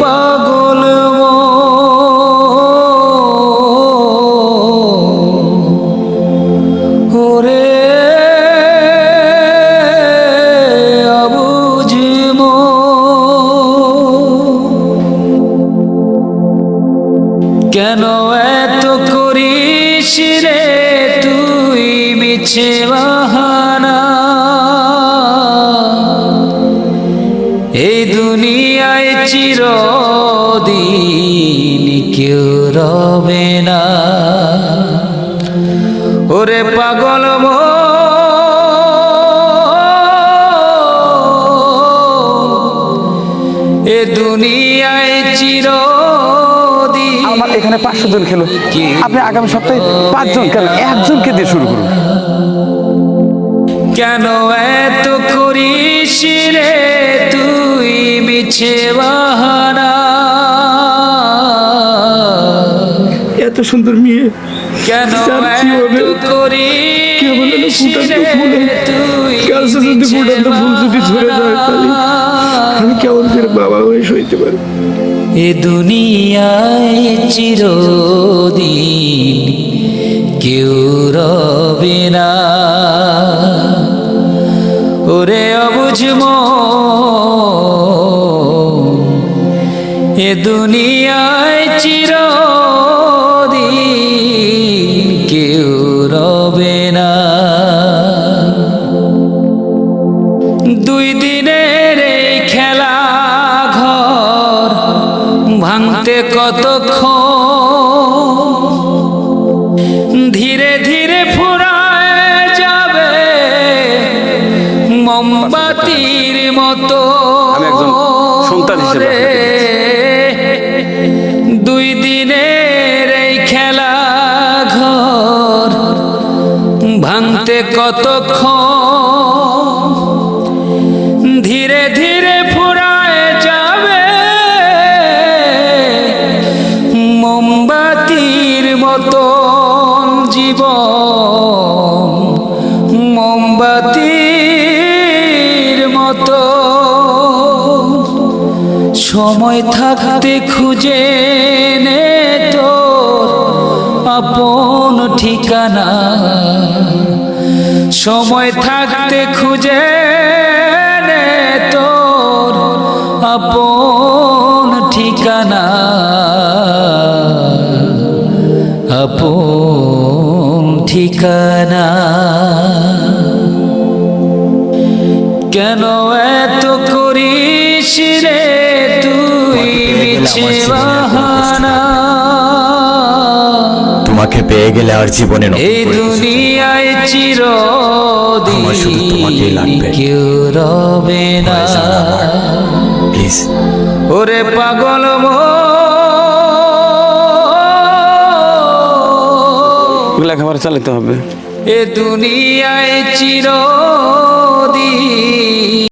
পাগল ওরে আবুজিম কেন এত করিস রে তুই বিছে বাহা চিরদিন কেউ রবে না। ওরে পাগল এ দুনিয়ায় চিরদিন আমার এখানে পাঁচশো জন খেলো। কি? আপনি আগামী সপ্তাহে পাঁচজন কেন একজনকে দিয়ে শুরু করুন। কেন এত করিস রে? বাহানা। এত সুন্দর মেয়ে। কেন ফুটান্ত ফুল। রে তুই গাছে যদি ফুটান্ত ফুল যদি ঝরে যায় তাহলে আমি কেমন করে বাবা হয়ে সইতে পারি এ দুনিয়ায় চিরদিন কেউ রবে না। ওরে অবুঝম এ দুনিয়ায় চির কেউ রবে না। দুই দিনের এই খেলা ঘর ভাঙতে কতক্ষণ? ধীরে ধীরে ফুরায় যাবে মোমবাতির মতো আমি একজন সন্তান হিসেবে দিনের এই খেলা ঘর ভাঙতে কতক্ষণ? ধীরে ধীরে ফুরায় যাবে মোমবাতির মতন জীবন মোমবাতির সময় থাকতে খুঁজে নে তোর আপন ঠিকানা। সময় থাকতে খুঁজে নে তোর আপন ঠিকানা। আপন ঠিকানা। কেন এত করিস রে? তোমাকে পেয়ে গেলে আর জীবনে এই দুনিয়ায় লাগবে। কেউ রবে না। প্লিজ ওরে পাগল মন লেখাপড়া চালাতে হবে। এ দুনিয়ায় চিরদিন